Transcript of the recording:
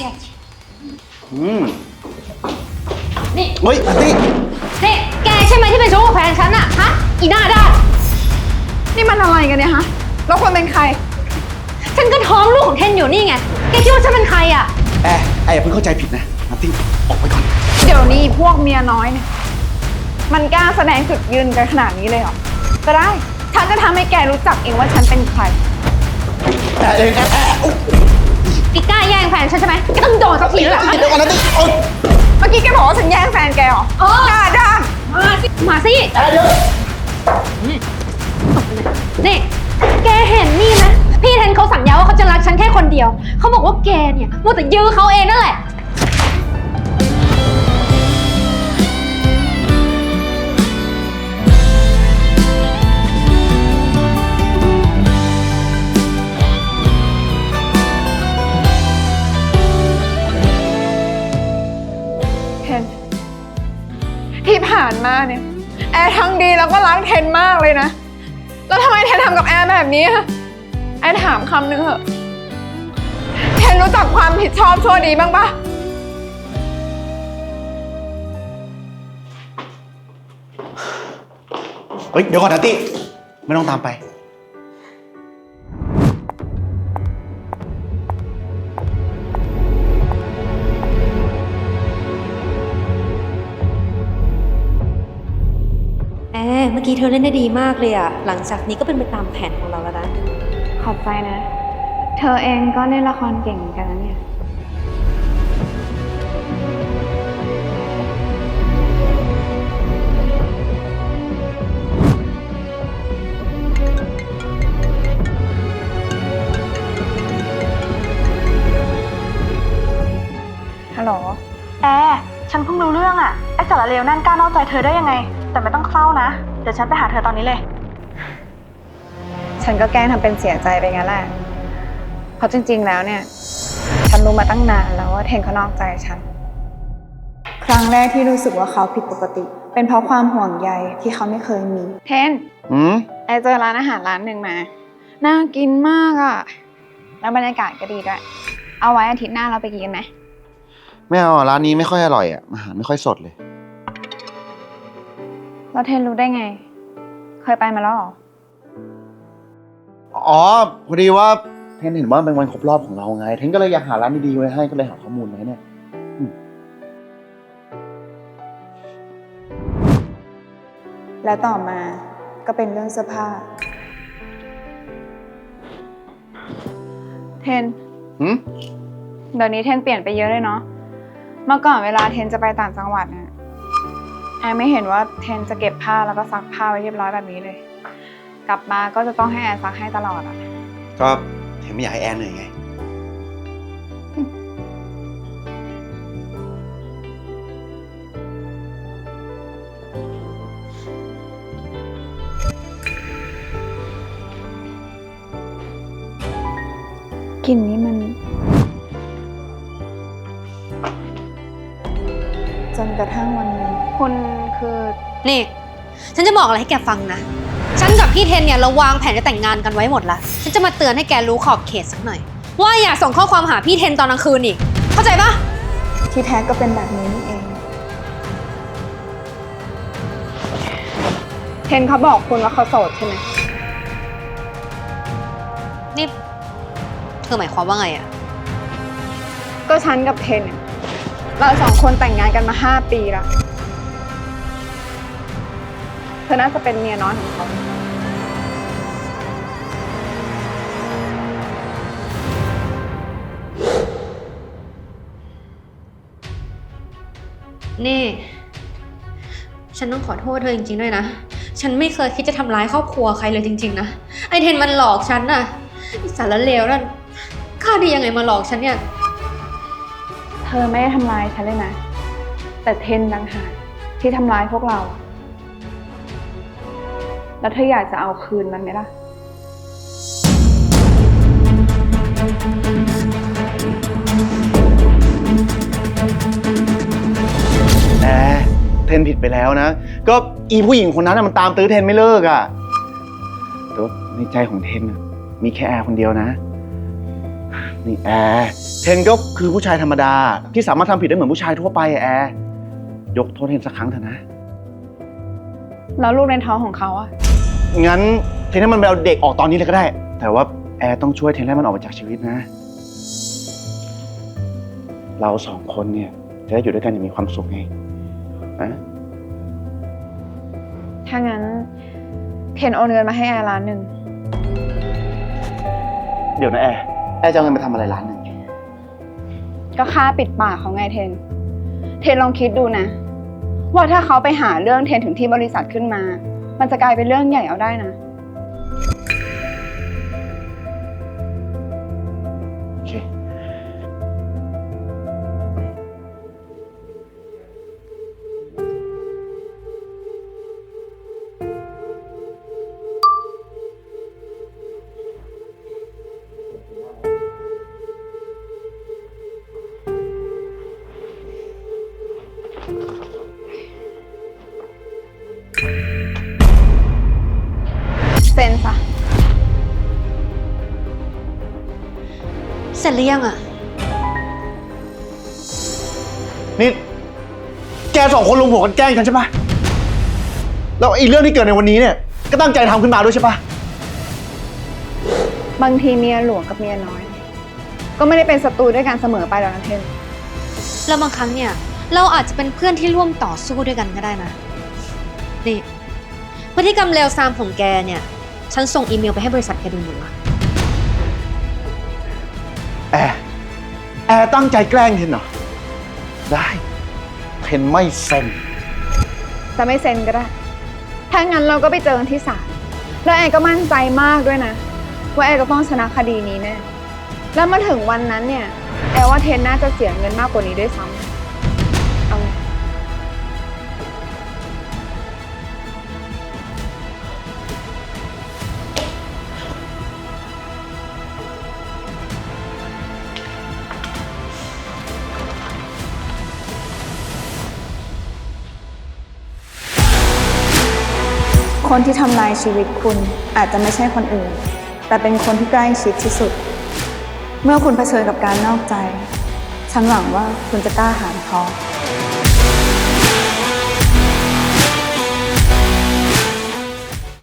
แกอืมนี่ เฮ้ยอาร์ตี้นี่แกใช่ไหมที่เป็นชู้กับแฟนฉันอะฮะ อีหน้าด้านนี่มันอะไรกันเนี่ยฮะ แล้วคนเป็นใคร ฉันก็ท้องลูกของเทนอยู่นี่ไง แกคิดว่าฉันเป็นใครอะแอร์แอร์อย่าเพิ่งเข้าใจผิดนะอาร์ตี้ออกไปก่อน เดี๋ยวนี้พวกเมียน้อยเนี่ย มันกล้าแสดงจุดยืนกันขนาดนี้เลยเหรอ ก็ได้ ฉันจะทำให้แกรู้จักเองว่าฉันเป็นใคร แอร์เองแอร์แอร์ นฉันใช่ไหมแกต้องโดนสักทีแล้วแหละเดี๋ยวก่อนอาร์ตี้โอ๊ยเมื่อกี้แกบอกว่าฉันแย่งแฟนแกเหรอเออหน้าด้านมาสิมาสิแอร์เดี๋ยวนี่แกเห็นนี่ไหมพี่เทนเขาสัญญาว่าเขาจะรักฉันแค่คนเดียว เขาบอกว่าแกเนี่ยมัวแต่ยื้อเขาเองนั่นแหละานมาเนี่ยแอร์ทั้งดีแล้วก็รักเทนมากเลยนะ แล้วทำไมเทนทำกับแอร์แบบนี้อะแอร์ถามคำนึงเถอะเทนรู้จักความผิดชอบชั่วดีบ้างปะเฮ้ยเดี๋ยวก่อนอาตี้ไม่ต้องตามไป มื่อกี้เธอเล่นได้ดีมากเลยอะหลังจากนี้ก็เป็นไปตามแผนของเราแล้วนะ ขอบใจนะ เธอเองก็เล่นละครเก่งเหมือนกันนะเนี่ย ฮัลโหล แอร์ฉันเพิ่งรู้เรื่องอะไอ้สารเลวนั่นกล้านอกใจเธอได้ยังไง แต่ไม่ต้องเศร้านะ เดี๋ยวฉันไปหาเธอตอนนี้เลย ฉันก็แกล้งทำเป็นเสียใจไปงั้นแหละ เพราะจริง ๆ แล้วเนี่ย ฉันรู้มาตั้งนานแล้วว่าเทนเขานอกใจฉัน ครั้งแรกที่รู้สึกว่าเขาผิดปกติ เป็นเพราะความห่วงใยที่เขาไม่เคยมี เทนอืมไอเจอร้านอาหารร้านหนึ่งมา น่ากินมากอะแล้วบรรยากาศก็ดีด้วย เอาไว้อาทิตย์หน้าเราไปกินกันไหม ไม่เอาอะร้านนี้ไม่ค่อยอร่อยอะอาหารไม่ค่อยสดเลย แล้วเทนรู้ได้ไง เคยไปมาแล้วเหรอ อ๋อพอดีว่าเทนเห็นว่าเป็นวันครบรอบของเราไง เทนก็เลยอยากหาร้านดีๆไว้ให้ก็เลยหาข้อมูลไว้เนี่ย แล้วต่อมาก็เป็นเรื่องเสื้อผ้า เทน หืม เดี๋ยวนี้เทนเปลี่ยนไปเยอะเลยเนาะ เมื่อก่อนเวลาเทนจะไปต่างจังหวัดน่ะ แอร์ไม่เห็นว่าเทนจะเก็บผ้าแล้วก็ซักผ้าไว้เรียบร้อยแบบนี้เลย กลับมาก็จะต้องให้แอร์ซักให้ตลอดอะก็เทนไม่อยากให้แอนเหนื่อยไง กลิ่นนี้มัน กระทั่งวันหนึงคุณคือนี่ ฉันจะบอกอะไรให้แกฟังนะ ฉันกับพี่เทนเนี่ยเราวางแผนจะแต่งงานกันไว้หมดละ ฉันจะมาเตือนให้แกรู้ขอบเขตสักหน่อย ว่าอย่าส่งข้อความหาพี่เทนตอนกลางคืนอีก เข้าใจปะที่แท้ก็เป็นแบบนี้นี่เอง เทนเขาบอกคุณว่าเขาโสดใช่ไหมนี่เธอหมายความว่าไงอะก็ฉันกับเทนเนี่ย เราสองคนแต่งงานกันมาห้าปีล้วเธอน่าจะเป็นเมียน้อยของเขา นี่ ฉันต้องขอโทษเธอจริงๆด้วยนะ ฉันไม่เคยคิดจะทำร้ายครอบครัวใครเลยจริง ๆ นะ ไอเทนมันหลอกฉันน่ะไอ้สารเลวนั่นกล้าได้ยังไงมาหลอกฉันเนี่ย ธอไม่ได้ทำร้ายฉันเลยนะ แต่เทนต่างหากที่ทำร้ายพวกเรา แล้วเธออยากจะเอาคืนมันไหมล่ะ แอร์เทนผิดไปแล้วนะ ก็อีผู้หญิงคนนั้นน่ะมันตามตื้อเทนไม่เลิกอะแต่ว่าในใจของเทนน่ะมีแค่แอร์คนเดียวนะ นี่แอร์เทนก็คือผู้ชายธรรมดา ที่สามารถทำผิดได้เหมือนผู้ชายทั่วไปอะแอร์ยกโทษเทนสักครั้งเถอะนะ แล้วลูกในท้องของเขาอะงั้นเทนให้มันไปเอาเด็กออกตอนนี้เลยก็ได้ แต่ว่าแอร์ต้องช่วยเทนให้มันออกมาจากชีวิตนะ เราสองคนเนี่ยจะได้อยู่ด้วยกันอย่างมีความสุขไงนะถ้างั้นเทนโอนเงินมาให้แอร์ล้านหนึ่ง เดี๋ยวนะแอร์ แอร์จะเอาเงินไปทำอะไรร้านหนึ่งก็ค่าปิดปากเขาไงเทน เทนลองคิดดูนะ ว่าถ้าเขาไปหาเรื่องเทนถึงที่บริษัทขึ้นมา มันจะกลายเป็นเรื่องใหญ่เอาได้นะ เสร็จหรือยังอะนี่ แกสองคนลงหัวกันแกล้งฉันใช่ปะแล้วไอีเรื่องที่เกิดในวันนี้เนี่ย ก็ตั้งใจทำขึ้นมาด้วยใช่ปะบางทีเมียหลวงกับเมียน้อย ก็ไม่ได้เป็นศัตรูด้วยกันเสมอไปหรอกนะเทนแล้วบางครั้งเนี่ย เราอาจจะเป็นเพื่อนที่ร่วมต่อสู้ด้วยกันก็ได้นะ นี่พฤติกรรมเลวทรามของแกเนี่ย ฉันส่งอีเมลไปให้บริษัทแกดูหมดละ แอร์แอร์ตั้งใจแกล้งเทนเหรอ ได้เทนไม่เซ็น จะไม่เซ็นก็ได้ ถ้างั้นเราก็ไปเจอกันที่ศาล แล้วแอร์ก็มั่นใจมากด้วยนะ ว่าแอร์ก็ต้องชนะคดีนี้แน่ แล้วมาถึงวันนั้นเนี่ย แอร์ว่าเทนน่าจะเสียเงินมากกว่านี้ด้วยซ้ำ คนที่ทำลายชีวิตคุณอาจจะไม่ใช่คนอื่น แต่เป็นคนที่ใกล้ชิดที่สุด เมื่อคุณเผชิญกับการนอกใจ ฉันหวังว่าคุณจะกล้าหาญพอ